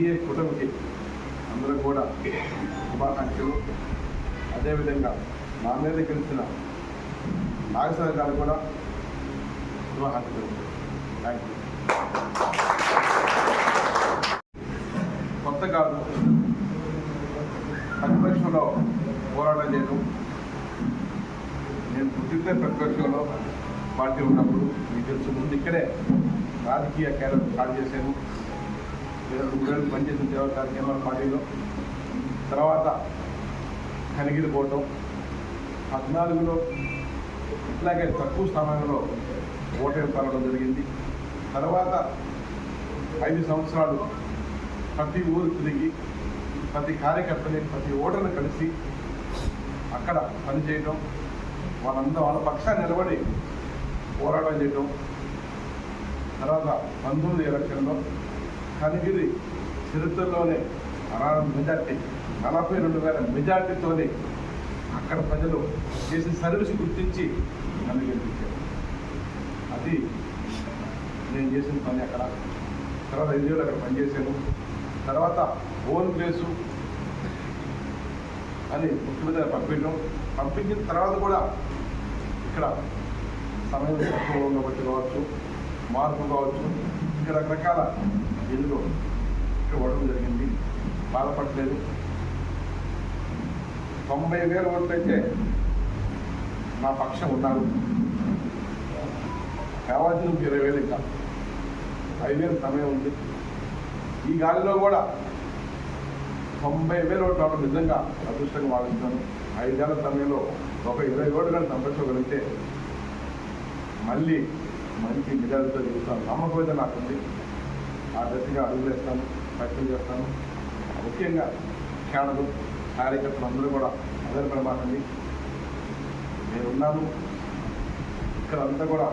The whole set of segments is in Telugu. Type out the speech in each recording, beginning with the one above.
ఎన్డీఏ కూటమికి అందరూ కూడా శుభాకాంక్షలు. అదేవిధంగా నా మీద గెలిచిన నాగసాగర్ గారు కూడా శుభాకాంక్షలు. థ్యాంక్ యూ కొత్త కాదు. ప్రతిపక్షంలో పోరాటం చేయడం నేను పుట్టితే ప్రతిపక్షంలో పార్టీ ఉన్నప్పుడు మీకు తెలుసు. ముందు ఇక్కడే రాజకీయ క్యారెక్టర్ స్టార్ట్ చేశాను. రెండు మూడేళ్ళు పనిచేసిన సేవా కార్యక్రమాల పార్టీలో తర్వాత కనిగిరి పోవటం. పద్నాలుగులో ఇట్లాగే తక్కువ స్థానంలో ఓటేరు పాలడం జరిగింది. తర్వాత ఐదు సంవత్సరాలు ప్రతి ఊరు తిరిగి ప్రతి కార్యకర్తని ప్రతి ఓటర్ని కలిసి అక్కడ పనిచేయటం వాళ్ళందరూ వాళ్ళ పక్షాన్ని నిలబడి పోరాటం చేయటం తర్వాత పంతొమ్మిది ఎలక్షన్లో కనిగిరి చరిత్రలోనే అరారం మెజార్టీ నలభై రెండు వేల మెజార్టీతోనే అక్కడ ప్రజలు చేసిన సర్వీస్ గుర్తించి నన్ను గెలిపించారు. అది నేను చేసిన పని అక్కడ. తర్వాత ఐదు అక్కడ పనిచేశాను. తర్వాత ఓన్ ప్లేసు అని ముఖ్యమంత్రి పంపించడం పంపించిన తర్వాత కూడా ఇక్కడ సమయం తక్కువ ఉండబట్టి కావచ్చు మార్పు కావచ్చు ఇంకా రకరకాల జైలులో ఇక్కడ ఇవ్వడం జరిగింది. బాధపడలేదు. తొంభై వేల ఓట్లయితే నా పక్షం ఉన్నారు. కావాల్సిన ఇరవై వేలు ఇంకా వేలు సమయం ఉంది. ఈ గాలిలో కూడా తొంభై వేలు ఓట్లు అవడం నిజంగా అదృష్టంగా భావిస్తున్నాను. ఐదేళ్ళ సమయంలో ఒక ఇరవై ఓట్లు కానీ సంపాదించగలిగితే మళ్ళీ మంచి నిజాలతో చూస్తాను నమ్మకం అయితే నాకుంది. ఆ దశగా అడుగులేస్తాను ప్రయత్నం చేస్తాను ముఖ్యంగా కేడలు కార్యకర్తలు అందరూ కూడా అదే ప్రమాదండి నేనున్నాను ఇక్కడ అంతా కూడా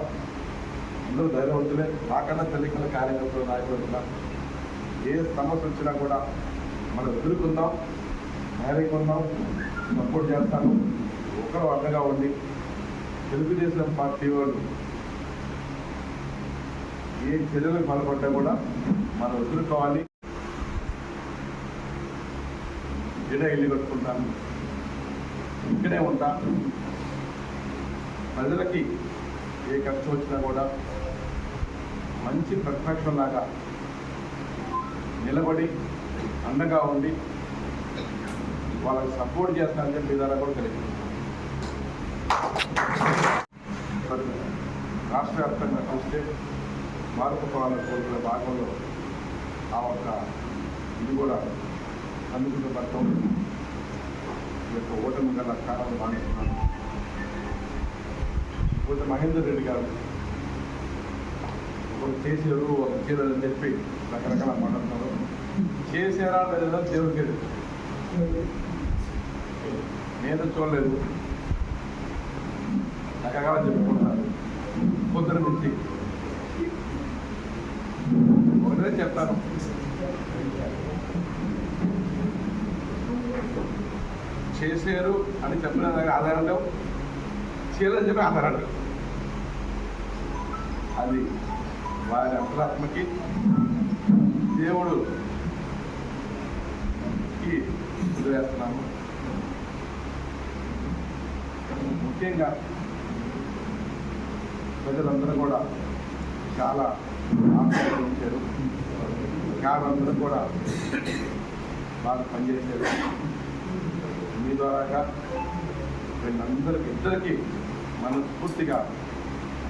అందరూ ధైర్యవంతులే. నాకన్నా తెలియకుండా కార్యకర్తలు నాయకులు ఉన్నారు ఏ సమస్య వచ్చినా కూడా మనం ఎదుర్కొందాం ధైర్యంగా సపోర్ట్ చేస్తాను ఒకరు అండగా ఉండి తెలుగుదేశం పార్టీ వాళ్ళు ఏ చర్యలు పాల్పడ్డా కూడా మనం ఎదుర్కోవాలి ఇడ ఇల్లు కట్టుకుంటాను ఇక్కడే ఉంటా. ప్రజలకి ఏ ఖర్చు వచ్చినా కూడా మంచి ప్రతిపక్షంలాగా నిలబడి అండగా ఉండి వాళ్ళకి సపోర్ట్ చేస్తానని చెప్పి ద్వారా కూడా తెలియదు రాష్ట్ర వ్యాప్తంగా చూస్తే మార్పు పాలన కోరుకునే భాగంలో ఆ ఒక్క ఇది కూడా అందుకున్న పడతాం ఈ యొక్క ఓటమి గల కారణం మానేస్తున్నాను పోతే మహేందర్ రెడ్డి గారు ఒకరు చేశారు ఒక చేయలేదని చెప్పి రకరకాల మాట్లాడుతున్నారు. చేశారా లేదా దేవుడికి నేను చూడలేదు. రకరకాల చెప్పుకుంటారు పొద్దున నుంచి ఒకటే చెప్తాను చేశారు అని చెప్పిన దానికి ఆధారం లేవు. చేయలేదని చెప్పి ఆధారం లేవు. అది వారి అంతరాత్మకి దేవుడు కి వదిలేస్తున్నాము ముఖ్యంగా ప్రజలందరూ కూడా చాలా ఆశ్చర్యించారు అందరూ కూడా బాగా పనిచేశారు. మీ ద్వారాగా వీళ్ళందరికీ ఇద్దరికి మనస్ఫూర్తిగా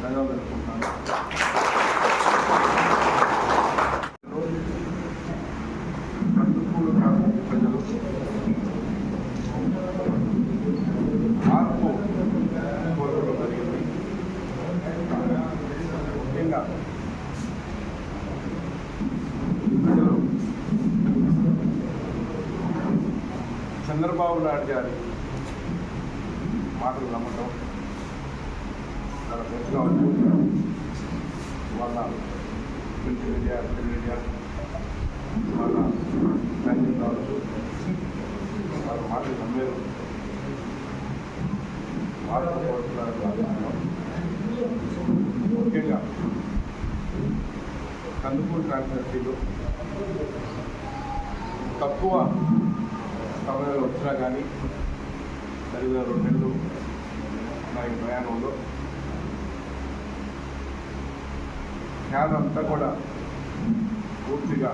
ధన్యవాదాలు తెలుపుకుంటున్నాను కందుకూరు గ్రామం ప్రజలు మార్పు కోరుకోవడం జరిగింది ముఖ్యంగా ప్రజలు చంద్రబాబు నాయుడు గారి మాటలు నమ్మటం వాళ్ళ ప్రజలు అనుకుంటున్నారు వాళ్ళ ప్రింట్ మీడియా ప్రింట్ మీడియా వాళ్ళ బ్యాంకింగ్ కావచ్చు వాళ్ళ మాటలు నమ్మేరు మాటలు కోరుతున్నారు భావిస్తున్నాం. ముఖ్యంగా కందుకూరు కాన్స్టిట్యూన్సీలో తక్కువ సమయంలో వచ్చినా కానీ సరిగ్గా రెండు నెలలు నా ఈ ప్రయాణంలో. ధ్యానం అంతా కూడా పూర్తిగా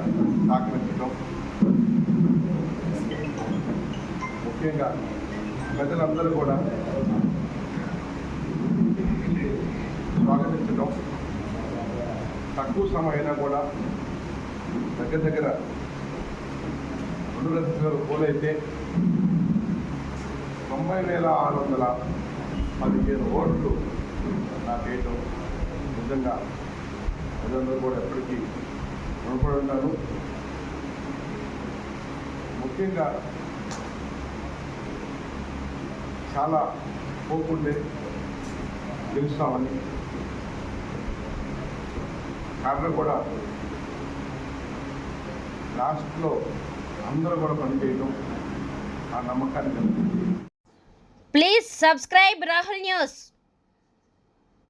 సహకరించడం ముఖ్యంగా ప్రజలందరూ కూడా స్వాగతించడం. తక్కువ సమయం అయినా కూడా దగ్గర దగ్గర రెండు లక్షల పోలైతే తొంభై వేల ఆరు వందల పదిహేను ఓట్లు నా వేయటం నిజంగా ప్రజలందరూ కూడా ఎప్పటికీ రుణపడి ఉన్నారు ముఖ్యంగా చాలా పోకుండే గెలుస్తామని కారణం కూడా లాస్ట్లో అందరూ కూడా పనిచేయడం ఆ నమ్మకాన్ని కలిగింది Please subscribe Rahul News.